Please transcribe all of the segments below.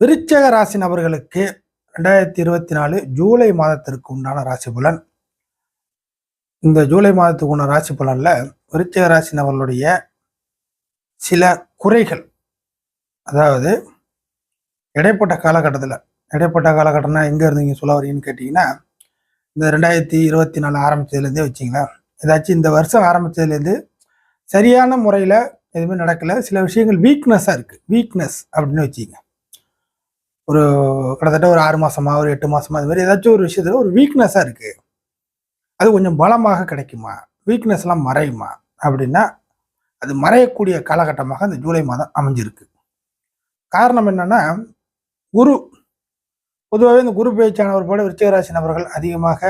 விருச்சக ராசி நபர்களுக்கு ரெண்டாயிரத்தி இருபத்தி நாலு ஜூலை மாதத்திற்கு உண்டான ராசி பலன். இந்த ஜூலை மாதத்துக்கு உண்டான ராசி பலனில் விருச்சக ராசி நபர்களுடைய சில குறைகள். அதாவது இடைப்பட்ட காலகட்டத்தில் இடைப்பட்ட காலகட்டம்னா எங்கே இருந்தீங்க சொல்ல வரீங்கன்னு கேட்டிங்கன்னா இந்த ரெண்டாயிரத்தி இருபத்தி நாலு ஆரம்பித்ததுலேருந்தே வச்சிங்களேன் ஏதாச்சும் இந்த வருஷம் ஆரம்பித்ததுலேருந்து சரியான முறையில் எதுவுமே நடக்கல. சில விஷயங்கள் வீக்னஸாக இருக்குது வீக்னஸ் அப்படின்னு வச்சுங்க ஒரு கிட்டத்தட்ட ஒரு ஆறு மாசமா ஒரு எட்டு மாசமா அது மாதிரி ஏதாச்சும் ஒரு விஷயத்துல ஒரு வீக்னஸா இருக்கு. அது கொஞ்சம் பலமாக கிடைக்குமா? வீக்னஸ்லாம் மறையுமா? அப்படின்னா அது மறையக்கூடிய காலகட்டமாக இந்த ஜூலை மாதம் அமைஞ்சிருக்கு. காரணம் என்னன்னா குரு பொதுவாகவே இந்த குரு பேச்சானவர் போல விருச்சிகராசி நபர்கள் அதிகமாக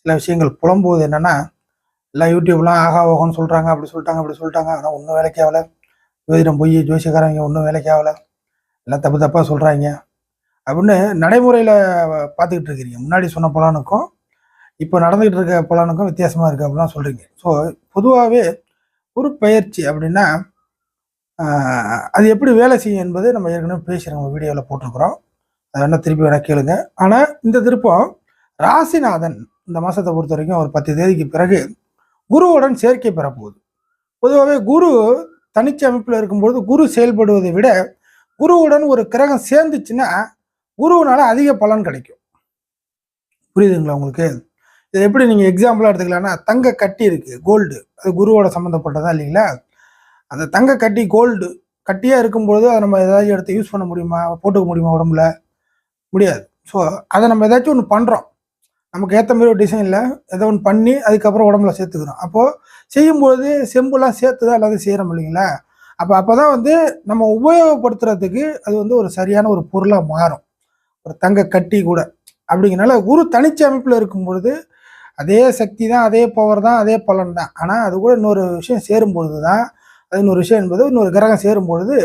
சில விஷயங்கள் புலம்புவது என்னன்னா எல்லாம் யூடியூப்லாம் ஆகா ஓகோன்னு சொல்றாங்க அப்படி சொல்லிட்டாங்க அப்படி சொல்லிட்டாங்க ஆனால் ஒன்றும் வேலைக்கு ஆகலை. ஜோதிடம் பொய் ஜோசியக்காரங்க ஒன்றும் வேலைக்கு ஆகல. எல்லாம் தப்பு தப்பாக சொல்றாங்க. அப்படின்னு நடைமுறையில் பார்த்துக்கிட்டு இருக்கிறீங்க. முன்னாடி சொன்ன பலனுக்கும் இப்போ நடந்துக்கிட்டு இருக்க பலனுக்கும் வித்தியாசமாக இருக்குது அப்படிலாம் சொல்கிறீங்க ஸோ பொதுவாகவே குரு பயிற்சி அப்படின்னா அது எப்படி வேலை செய்யும் என்பது நம்ம ஏற்கனவே பேசுகிறோம் வீடியோவில் போட்டிருக்கிறோம். அதை வேணால் திருப்பி வேணால் கேளுங்க. ஆனால் இந்த திருப்பம் ராசிநாதன் இந்த மாதத்தை பொறுத்த வரைக்கும் ஒரு பத்து தேதிக்கு பிறகு குருவுடன் சேர்க்கை பெறப்போகுது. பொதுவாகவே குரு தனிச்ச அமைப்பில் இருக்கும்பொழுது குரு செயல்படுவதை விட குருவுடன் ஒரு கிரகம் சேர்ந்துச்சுன்னா குருவினால அதிக பலன் கிடைக்கும். புரியுதுங்களா உங்களுக்கு? இது எப்படி நீங்கள் எக்ஸாம்பிளாக எடுத்துக்கலாம்னா தங்க கட்டி இருக்குது கோல்டு அது குருவோட சம்மந்தப்பட்டதா இல்லைங்களா? அந்த தங்க கட்டி கோல்டு கட்டியாக இருக்கும்பொழுது அதை நம்ம ஏதாச்சும் எடுத்து யூஸ் பண்ண முடியுமா? போட்டுக்க முடியுமா உடம்புல? முடியாது. ஸோ அதை நம்ம ஏதாச்சும் ஒன்று பண்ணுறோம் நமக்கு ஏற்ற மாதிரி ஒரு டிசைனில் ஏதோ ஒன்று பண்ணி அதுக்கப்புறம் உடம்புல சேர்த்துக்கிறோம். அப்போது செய்யும்பொழுது செம்புலாம் சேர்த்து தான் எல்லாத்தையும் செய்கிறோம் இல்லைங்களா? அப்போ அப்போ தான் வந்து நம்ம உபயோகப்படுத்துறதுக்கு அது வந்து ஒரு சரியான ஒரு பொருளாக மாறும். ஒரு தங்க கட்டி கூட அப்படிங்கிறனால குரு தனிச்ச அமைப்பில் இருக்கும் பொழுது அதே சக்தி தான் அதே பவர் தான் அதே பலன் தான். ஆனால் அது கூட இன்னொரு விஷயம் சேரும் பொழுது தான் அது இன்னொரு விஷயம் என்பது இன்னொரு கிரகம் சேரும் பொழுது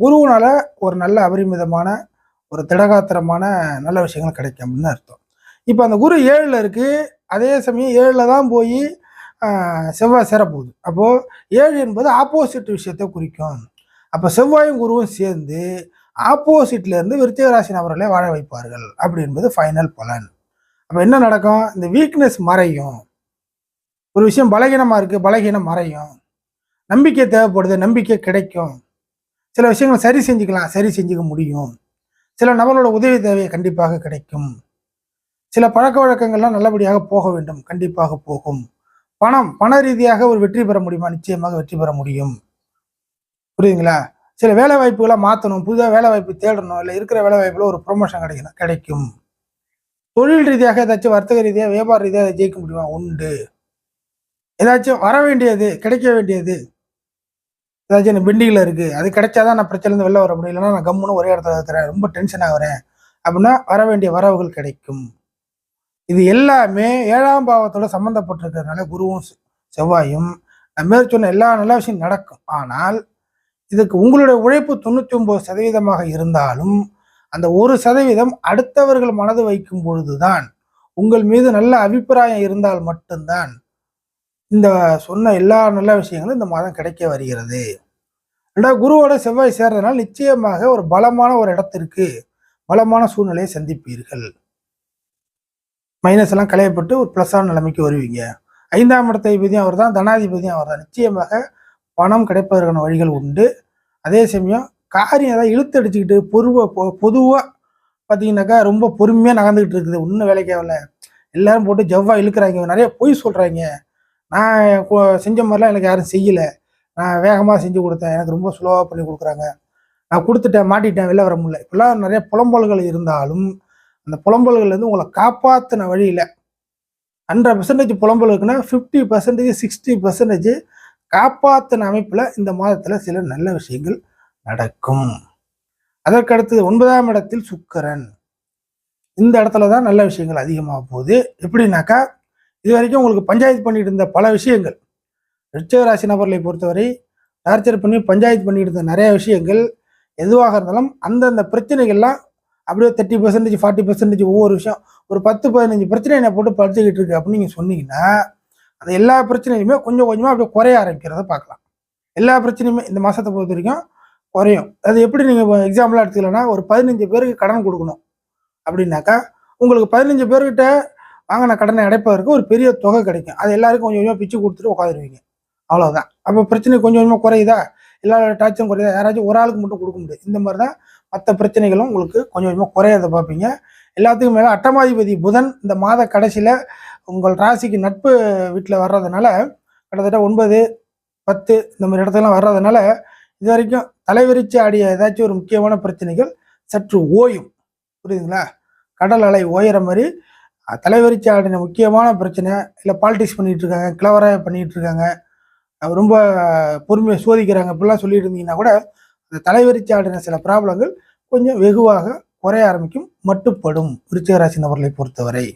குருவினால் ஒரு நல்ல அபரிமிதமான ஒரு திடகாத்திரமான நல்ல விஷயங்கள் கிடைக்கும் அப்படின்னு அர்த்தம். இப்போ அந்த குரு ஏழில் இருக்குது அதே சமயம் ஏழில் தான் போய் செவ்வாய் சேரப்போகுது. அப்போது ஏழு என்பது ஆப்போசிட் விஷயத்தை குறிக்கும். அப்போ செவ்வாயும் குருவும் சேர்ந்து ஆப்போசிட்ல இருந்து விருச்சிக ராசி நபர்களை வாழ வைப்பார்கள் அப்படி என்பது ஃபைனல் பலன். அப்போ என்ன நடக்கும்? இந்த வீக்னஸ் மறையும். ஒரு விஷயம் பலகீனமாக இருக்குது பலகீனம் மறையும். நம்பிக்கை தேவைப்படுது நம்பிக்கை கிடைக்கும். சில விஷயங்களை சரி செஞ்சுக்கலாம் சரி செஞ்சுக்க முடியும். சில நபர்களோட உதவி தேவை கண்டிப்பாக கிடைக்கும். சில பழக்க வழக்கங்கள்லாம் நல்லபடியாக போக வேண்டும் கண்டிப்பாக போகும். பணம் பண ரீதியாக ஒரு வெற்றி பெற முடியுமா? நிச்சயமாக வெற்றி பெற முடியும். புரியுதுங்களா? சில வேலை வாய்ப்புகளை மாற்றணும் புதுதாக வேலை வாய்ப்பு தேடணும் இல்லை இருக்கிற வேலை வாய்ப்பில் ஒரு ப்ரொமோஷன் கிடைக்கணும் கிடைக்கும். தொழில் ரீதியாக ஏதாச்சும் வர்த்தக ரீதியாக வியாபார ரீதியாக அதை ஜெயிக்க முடியுமா? உண்டு. ஏதாச்சும் வர வேண்டியது கிடைக்க வேண்டியது ஏதாச்சும் எனக்கு பெண்டிங்கில் இருக்குது அது கிடைச்சாதான் நான் பிரச்சனைலேருந்து வெளில வர முடியும். இல்லைன்னா நான் கம்முன்னு ஒரே இடத்துல இருக்கிறேன் ரொம்ப டென்ஷன் ஆகிறேன். அப்படின்னா வர வேண்டிய வரவுகள் கிடைக்கும். இது எல்லாமே ஏழாம் பாவத்தோட சம்மந்தப்பட்டிருக்கிறதுனால குருவும் செவ்வாயும் நான் மேற் எல்லா நல்ல விஷயம் நடக்கும். ஆனால் இதுக்கு உங்களுடைய உழைப்பு தொண்ணூற்றி ஒன்பது சதவீதமாக இருந்தாலும் அந்த ஒரு சதவீதம் அடுத்தவர்கள் மனது வைக்கும் பொழுதுதான் உங்கள் மீது நல்ல அபிப்பிராயம் இருந்தால் மட்டும்தான் இந்த சொன்ன எல்லா நல்ல விஷயங்களும் இந்த மாதம் கிடைக்க வருகிறது. ரெண்டாவது குருவோட செவ்வாய் சேர்றதுனால நிச்சயமாக ஒரு பலமான ஒரு இடத்திற்கு பலமான சூழ்நிலையை சந்திப்பீர்கள். மைனஸ் எல்லாம் களையப்பட்டு ஒரு ப்ளஸ்ஸான நிலைமைக்கு வருவீங்க. ஐந்தாம் இடத்தை அதிபதியும் அவர் தான் தனாதிபதியும் அவர் தான் நிச்சயமாக பணம் கிடைப்பதற்கான வழிகள் உண்டு. அதே சமயம் காரியம் ஏதாவது இழுத்து அடிச்சுக்கிட்டு பொ பொதுவாக பார்த்தீங்கன்னாக்கா ரொம்ப பொறுமையாக நகர்ந்துக்கிட்டு இருக்குது. ஒன்றும் வேலைக்கு ஆகல எல்லாரும் போட்டு ஜவ்வாக இழுக்கிறாங்க. நிறைய பொய் சொல்கிறாங்க நான் செஞ்ச மாதிரிலாம் எனக்கு யாரும் செய்யலை. நான் வேகமாக செஞ்சு கொடுத்தேன். எனக்கு ரொம்ப ஸ்லோவாக பண்ணி கொடுக்குறாங்க. நான் கொடுத்துட்டேன் மாட்டிட்டேன் வெளில வர முடியல. இப்பெல்லாம் நிறைய புலம்பல்கள் இருந்தாலும் அந்த புலம்பல்கள்லேருந்து உங்களை காப்பாற்றின வழியில் ஹண்ட்ரட் பர்சன்டேஜ் புலம்பல் இருக்குன்னா ஃபிஃப்டி பர்சன்டேஜ் சிக்ஸ்டி பர்சன்டேஜ் காப்பாற்றின அமைப்பில் இந்த மாதத்தில் சில நல்ல விஷயங்கள் நடக்கும். அதற்கடுத்தது ஒன்பதாம் இடத்தில் சுக்கரன். இந்த இடத்துல தான் நல்ல விஷயங்கள் அதிகமாக போகுது. எப்படின்னாக்கா இது வரைக்கும் உங்களுக்கு பஞ்சாயத்து பண்ணிட்டு இருந்த பல விஷயங்கள். ரிச்சக ராசி நபர்களை பொறுத்தவரை டார்ச்சர் பண்ணி பஞ்சாயத்து பண்ணிட்டு இருந்த நிறைய விஷயங்கள். எதுவாக இருந்தாலும் அந்தந்த பிரச்சனைகள்லாம் அப்படியே தேர்ட்டி பர்சன்டேஜ் ஃபார்ட்டி பர்சன்டேஜ் ஒவ்வொரு விஷயம் ஒரு பத்து பதினஞ்சு பிரச்சனை என்ன போட்டு படுத்துக்கிட்டு இருக்கு அப்படின்னு நீங்கள் சொன்னீங்கன்னா அந்த எல்லா பிரச்சனையுமே கொஞ்சம் கொஞ்சமாக அப்படியே குறைய ஆரம்பிக்கிறத பார்க்கலாம். எல்லா பிரச்சனையுமே இந்த மாதத்தை பொறுத்த வரைக்கும் குறையும். அது எப்படி நீங்கள் எக்ஸாம்பிளாக எடுத்துக்கலன்னா ஒரு பதினஞ்சு பேருக்கு கடன் கொடுக்கணும் அப்படின்னாக்கா உங்களுக்கு பதினஞ்சு பேர்கிட்ட வாங்கின கடனை அடைப்பதற்கு ஒரு பெரிய தொகை கிடைக்கும். அது எல்லாருக்கும் கொஞ்சம் கொஞ்சமாக பிச்சு கொடுத்துட்டு உட்காந்துருவீங்க. அவ்வளோதான் அப்போ பிரச்சனை கொஞ்சம் கொஞ்சமாக குறையுதா? எல்லா டாச்சும் குறையுதா? யாராச்சும் ஒரு ஆளுக்கு மட்டும் கொடுக்க முடியாது இந்த மாதிரி தான் மற்ற பிரச்சனைகளும் உங்களுக்கு கொஞ்சம் கொஞ்சமாக குறையாத பார்ப்பீங்க. எல்லாத்துக்கும் மேலே அட்டமாதிபதி புதன் இந்த மாத கடைசியில் உங்கள் ராசிக்கு நட்பு வீட்டில் வர்றதுனால கிட்டத்தட்ட ஒன்பது பத்து இந்த மாதிரி இடத்துலலாம் வர்றதுனால இது வரைக்கும் தலைவிரிச்சு ஆடிய ஏதாச்சும் ஒரு முக்கியமான பிரச்சனைகள் சற்று ஓயும். புரியுதுங்களா? கடல் அலை ஓயிற மாதிரி தலைவிரிச்சு ஆடின முக்கியமான பிரச்சனை இல்லை பாலிடிக்ஸ் பண்ணிகிட்ருக்காங்க இருக்காங்க கிளவராக பண்ணிட்டு இருக்காங்க ரொம்ப பொறுமையை சோதிக்கிறாங்க இப்படிலாம் சொல்லிட்டு இருந்தீங்கன்னா கூட அந்த தலைவிரிச்சு ஆடின சில ப்ராப்ளங்கள் கொஞ்சம் வெகுவாக குறைய ஆரம்பிக்கும் மட்டுப்படும். விருச்சிகராசி நபர்களை பொறுத்தவரை.